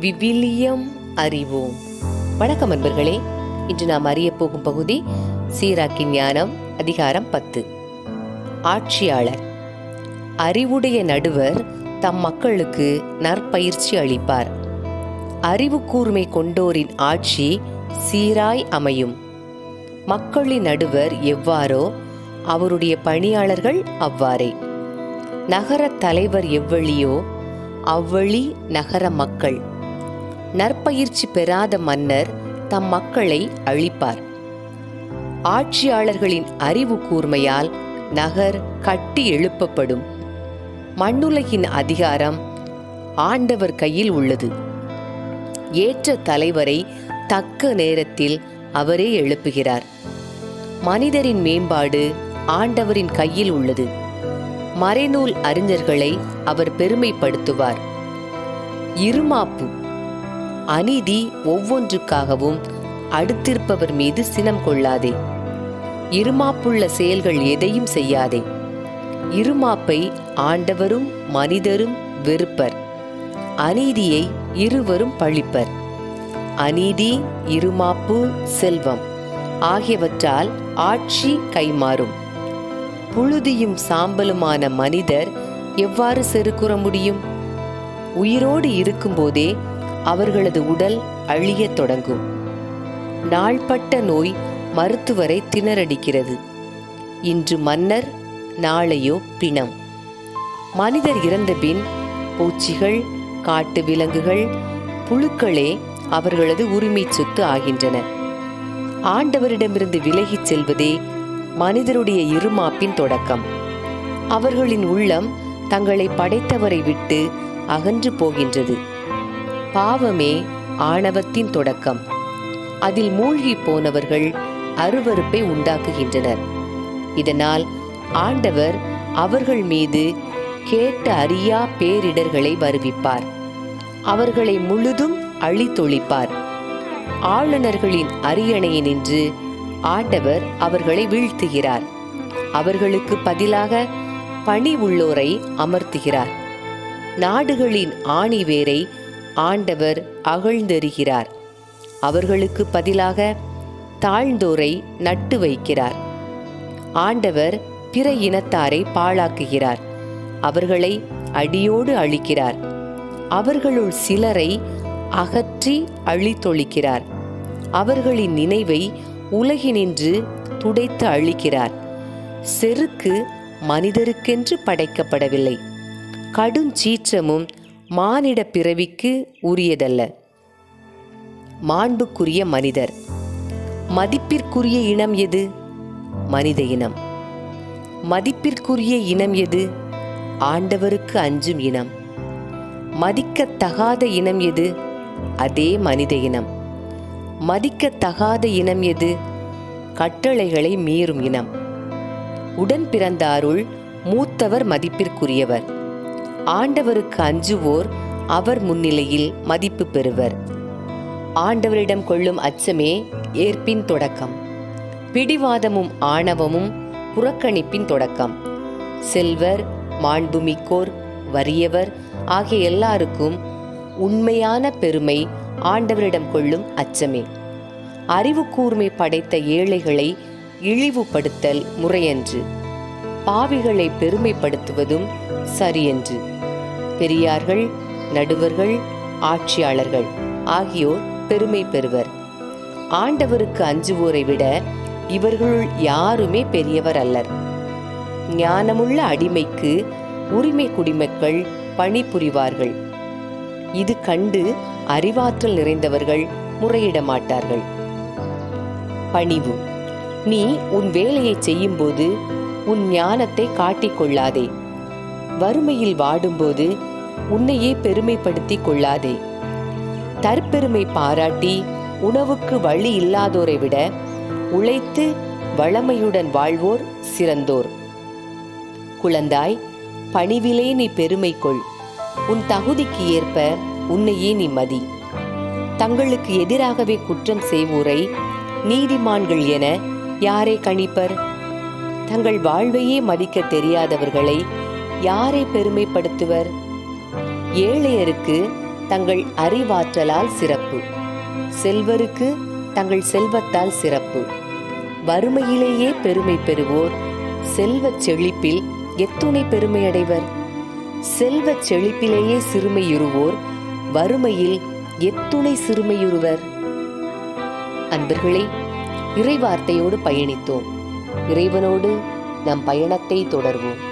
விவிலியம் அறிவோம். வணக்கம் அன்பர்களே இன்று நாம் அறிய போகும் பகுதி சீராக்கின் ஞானம் அதிகாரம் பத்து. ஆட்சியாளர். அறிவுடைய நடுவர் தம் மக்களுக்கு நற்பயிற்சி அளிப்பார். அறிவு கூர்மை கொண்டோரின் ஆட்சி சீராய் அமையும். மக்களின் நடுவர் எவ்வாறோ அவருடைய பணியாளர்கள் அவ்வாறே. நகரத் தலைவர் எவ்வழியோ அவ்வழி நகர மக்கள். நற்பயிற்சி பெறாத மன்னர் தம் மக்களை அழிப்பார். ஆட்சியாளர்களின் அறிவு கூர்மையால் நகர் கட்டி எழுப்பப்படும். மண்ணுலகின் அதிகாரம் ஆண்டவர் கையில் உள்ளது. ஏற்ற தலைவரை தக்க நேரத்தில் அவரே எழுப்புகிறார். மனிதரின் மேம்பாடு ஆண்டவரின் கையில் உள்ளது. மறைநூல் அறிஞர்களை அவர் பெருமைப்படுத்துவார். இருமாப்பு அநீதி ஒவ்வொன்றுக்காகவும் அடுத்திருப்பவர் மீது சினம் கொள்ளாதே. இருமாப்புள்ள செயல்கள் எதையும் செய்யாதே. இருமாப்பை ஆண்டவரும் மனிதரும் வெறுப்பர். அநீதியை இருவரும் பழிப்பர். அநீதி இருமாப்பு செல்வம் ஆகியவற்றால் ஆட்சி கைமாறும். புழுதியும் சாம்பலுமான மனிதர் எவ்வாறு செருக்குற முடியும்? உயிரோடு இருக்கும்போதே அவர்களது உடல் அழியத் தொடங்கும். நாள்பட்ட நோய் மருத்துவரை திணறடிக்கிறது. இன்று மன்னர் நாளையோ பிணம். மனிதர் இறந்தபின் பூச்சிகள் காட்டு விலங்குகள் புழுக்களே அவர்களது உரிமை சொத்து ஆகின்றன. ஆண்டவரிடமிருந்து விலகிச் செல்வதே மனிதருடைய இருமாப்பின் தொடக்கம். அவர்களின் உள்ளம் தங்களை படைத்தவரை விட்டு அகன்று போகின்றது. பாவமே ஆணவத்தின் தொடக்கம். அதில் மூழ்கி போனவர்கள் அருவருப்பை உண்டாக்குகின்றனர். இதனால் ஆண்டவர் அவர்கள் மீது கேட்ட அறியா பேரிடர்களை வருவிப்பார். அவர்களை முழுதும் அழித்தொழிப்பார். ஆளுநர்களின் அரியணையை நின்று ஆண்டவர் அவர்களை வீழ்த்துகிறார். அவர்களுக்கு பதிலாக பணி உள்ளோரை அமர்த்துகிறார். நாடுகளின் ஆணிவேரை ஆண்டவர் அகழ்ந்தெறிகிறார் அவர்களுக்கு பதிலாக தாழ்ந்தோரை நட்டு வைக்கிறார். ஆண்டவர் பிற இனத்தாரை பாழாக்குகிறார். அவர்களை அடியோடு அழிக்கிறார். அவர்களுள் சிலரை அகற்றி அழித்தொழிக்கிறார். அவர்களின் நினைவை உலகினின்று துடைத்து அழிக்கிறார். செருக்கு மனிதருக்கென்று படைக்கப்படவில்லை. கடும் சீற்றமும் மானிட பிறவிக்கு உரியதல்ல. மாண்புக்குரிய மனிதர். மதிப்பிற்குரிய இனம் எது? மனித இனம். மதிப்பிற்குரிய இனம் எது? ஆண்டவருக்கு அஞ்சும் இனம். மதிக்கத்தகாத இனம் எது? அதே மனித இனம். மதிக்கத்தகாத இனம் எது? கட்டளைகளை மீறும் இனம். உடன் பிறந்தாருள் மூத்தவர் மதிப்பிற்குரியவர். ஆண்டவருக்கு அஞ்சுவோர் அவர் முன்னிலையில் மதிப்பு பெறுவர். ஆண்டவரிடம் கொள்ளும் அச்சமே ஏற்பின் தொடக்கம். பிடிவாதமும் ஆணவமும் புறக்கணிப்பின் தொடக்கம். செல்வர் மாண்புமிக்கோர் வறியவர் ஆகிய எல்லாருக்கும் உண்மையான பெருமை ஆண்டவரிடம் கொள்ளும் அச்சமே. அறிவு கூர்மை படைத்த ஏழைகளை இழிவுபடுத்தல் முறையன்று. பாவிகளை பெருமைப்படுத்துவதும் சரியன்று. பெரியார்கள் நடுவர்கள் ஆட்சியாளர்கள் ஆகியோர் பெருமை பெறுவர். ஆண்டவருக்கு அஞ்சுவோரை விட இவர்களுள் யாருமே பெரியவர் அல்லர். ஞானமுள்ள அடிமைக்கு உரிமை குடிமக்கள் பணிபுரிவார்கள். இது கண்டு அறிவாற்றல் நிறைந்தவர்கள் முறையிட மாட்டார்கள் பணிவு. நீ உன் வேலையை செய்யும்போது உன் ஞானத்தை காட்டிக்கொள்ளாதே வறுமையில் வாடும்போது உன்னையே பெருமைப்படுத்திக் கொள்ளாதே. தற்பெருமை பாராட்டி உணவுக்கு வழி இல்லாதோரை விட உழைத்து வளமையுடன் வாழ்வோர் சிறந்தோர். குழந்தாய் பணிவிலே நீ பெருமை கொள். உன் தகுதிக்கு ஏற்ப உன்னையே நீ மதி. தங்களுக்கு எதிராகவே குற்றம் செய்வோரை நீதிமான்கள் என யாரை கணிப்பர்? தங்கள் வாழ்வையே மதிக்க தெரியாதவர்களை யாரை பெருமைப்படுத்துவர்? ஏழையருக்கு தங்கள் அறிவாற்றலால் சிறப்பு. செல்வருக்கு தங்கள் செல்வத்தால் சிறப்பு. வறுமையிலேயே பெருமை பெறுவோர் செல்வச் செழிப்பில் எத்துணை பெருமை அடைவர் செல்வச் செழிப்பிலேயே சிறுமையுறுவோர் வறுமையில் எத்துணை சிறுமையுறுவர். அன்பர்களே இறைவார்த்தையோடு பயணித்தோம். இறைவனோடு நம் பயணத்தை தொடர்வோம்.